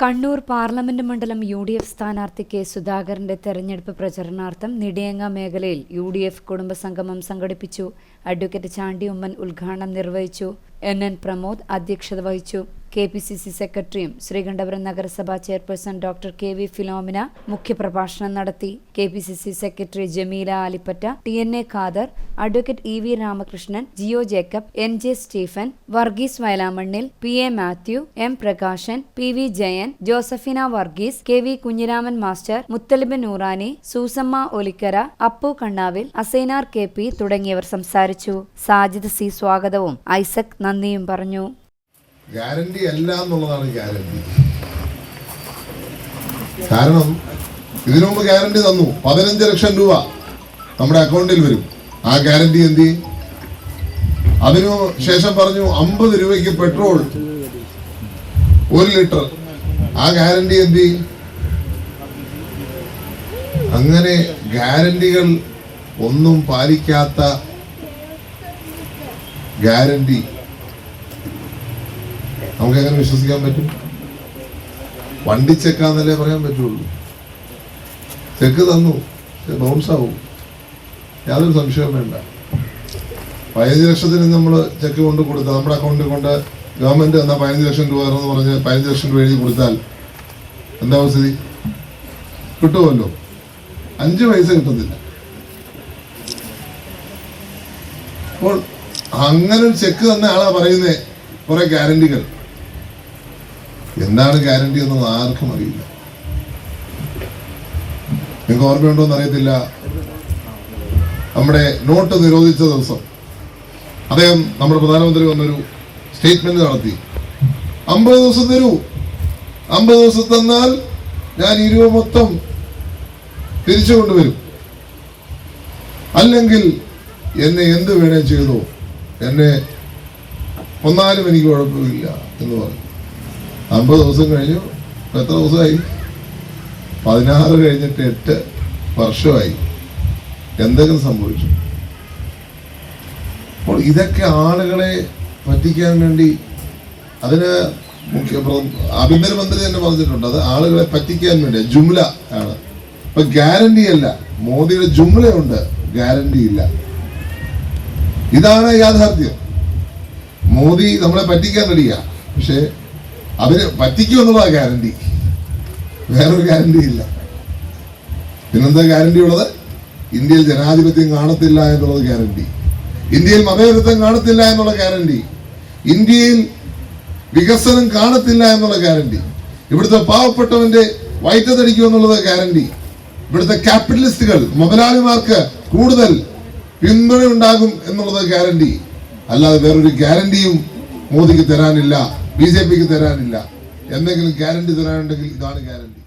Kannur parliament മണ്ഡലം U D F സ്ഥാനാർത്ഥി K സുധാകരന്റെ തെരഞ്ഞെടുപ്പ് പ്രചരണാർത്ഥം നിടിയങ്ങ മേഖലയിൽ യു ഡി എഫ് കുടുംബസംഗമം സംഘടിപ്പിച്ചു. അഡ്വക്കേറ്റ് ചാണ്ടി ഉമ്മൻ ഉദ്ഘാടനം നിർവഹിച്ചു. എൻ എൻ പ്രമോദ് അധ്യക്ഷത വഹിച്ചു. കെ പി സി സി സെക്രട്ടറിയും ശ്രീകണ്ഠപുരം നഗരസഭാ chairperson doctor K V Philomina മുഖ്യപ്രഭാഷണം നടത്തി. K P C C secretary Jameela Alipatta T N A Khader advocate E V Ramakrishnan Jio Jacob N J Stephen Varghese Vayalamannil P A Mathew M Prakashan P V Jayan Josephina Varghese K V Kunhiraman master Muthalib Noorani Susamma Olikkara Appu Kannavil Asainar K P തുടങ്ങിയവർ സംസാരിച്ചു. Sajid C സ്വാഗതവും. ഐസക് നന്ദിയും പറഞ്ഞു. Guarantee അല്ല എന്നുള്ളതാണ് guarantee കാരണം ഇതിനു മുമ്പ് ഗ്യാരണ്ടി തന്നു. പതിനഞ്ച് ലക്ഷം രൂപ നമ്മുടെ അക്കൗണ്ടിൽ വരും. ആ ഗ്യാരണ്ടി എന്ത്? അതിനു ശേഷം പറഞ്ഞു അമ്പത് രൂപയ്ക്ക് പെട്രോൾ ഒരു ലിറ്റർ ആ ഗ്യാരണ്ടി എന്ത്? അങ്ങനെ ഗ്യാരണ്ടികൾ ഒന്നും പാലിക്കാത്ത ഗ്യാരണ്ടി നമുക്ക് എങ്ങനെ വിശ്വസിക്കാൻ പറ്റും? വണ്ടി ചെക്കാന്നല്ലേ പറയാൻ പറ്റുള്ളൂ. ചെക്ക് തന്നു. ബൗൺസ് ആവും. യാതൊരു സംശയവും വേണ്ട. പതിനഞ്ച് ലക്ഷത്തിന് നമ്മൾ ചെക്ക് കൊണ്ട് കൊടുത്താൽ നമ്മുടെ അക്കൗണ്ടിൽ കൊണ്ട് ഗവൺമെന്റ് തന്ന പതിനഞ്ച് ലക്ഷം രൂപ എന്ന് പറഞ്ഞ് പതിനഞ്ച് ലക്ഷം രൂപ എഴുതി കൊടുത്താൽ എന്താ സ്ഥിതി കിട്ടുമല്ലോ. അഞ്ച് പൈസ കിട്ടുന്നില്ല അപ്പോൾ അങ്ങനെ ഒരു ചെക്ക് തന്ന ആളാ പറയുന്നേ. കുറെ ഗ്യാരണ്ടികൾ എന്താണ് ഗ്യാരണ്ടി എന്നുള്ളത് ആർക്കും അറിയില്ല. നിങ്ങൾക്ക് ഓർമ്മയുണ്ടോ എന്ന് അറിയത്തില്ല നമ്മുടെ നോട്ട് നിരോധിച്ച ദിവസം അദ്ദേഹം നമ്മുടെ പ്രധാനമന്ത്രി വന്നൊരു സ്റ്റേറ്റ്മെന്റ് നടത്തി. അമ്പത് ദിവസം തരൂ. അമ്പത് ദിവസം തന്നാൽ ഞാൻ ഇരുവ മൊത്തം തിരിച്ചു കൊണ്ടുവരും. അല്ലെങ്കിൽ എന്നെ എന്ത് വേണേ ചെയ്തോ എന്നെ ഒന്നാലും എനിക്ക് കുഴപ്പമില്ല എന്ന് പറഞ്ഞു. അമ്പത് ദിവസം കഴിഞ്ഞു. എത്ര ദിവസമായി? പതിനാറ് കഴിഞ്ഞിട്ട് എട്ട് വർഷമായി. എന്തെങ്കിലും സംഭവിച്ചു. അപ്പോൾ ഇതൊക്കെ ആളുകളെ പറ്റിക്കാൻ വേണ്ടി അതിന് മുഖ്യ ആഭ്യന്തരമന്ത്രി തന്നെ പറഞ്ഞിട്ടുണ്ട്. അത് ആളുകളെ പറ്റിക്കാൻ വേണ്ടി. ജുംല ആണ്. ഇപ്പൊ ഗ്യാരണ്ടി അല്ല. മോദിയുടെ ജുംലയുണ്ട്. ഗ്യാരണ്ടി ഇല്ല. ഇതാണ് യാഥാർത്ഥ്യം. മോദി നമ്മളെ പറ്റിക്കാൻ റെഡിയാ. പക്ഷെ അവർ പറ്റിക്കും എന്നുള്ളതാ ഗ്യാരണ്ടി. വേറൊരു ഗ്യാരണ്ടി ഇല്ല. പിന്നെന്താ ഗ്യാരണ്ടി ഉള്ളത്? ഇന്ത്യയിൽ ജനാധിപത്യം കാണത്തില്ല എന്നുള്ളത് ഗ്യാരണ്ടി. ഇന്ത്യയിൽ മതേതരത്വം കാണത്തില്ല എന്നുള്ള ഗ്യാരണ്ടി. ഇന്ത്യയിൽ വികസനം കാണത്തില്ല എന്നുള്ള ഗ്യാരണ്ടി. ഇവിടുത്തെ പാവപ്പെട്ടവന്റെ വയറ്റത്തടിക്കും എന്നുള്ളത് ഗ്യാരണ്ടി. ഇവിടുത്തെ ക്യാപിറ്റലിസ്റ്റുകൾ മുതലാളിമാർക്ക് കൂടുതൽ പിന്തുണ ഉണ്ടാകും എന്നുള്ളത് ഗ്യാരണ്ടി. അല്ലാതെ വേറൊരു ഗ്യാരണ്ടിയും മോദിക്ക് തരാനില്ല. ബി ജെ പിക്ക് തരാനില്ല. എന്തെങ്കിലും ഗ്യാരണ്ടി തരാനുണ്ടെങ്കിൽ ഇതാണ് ഗ്യാരണ്ടി.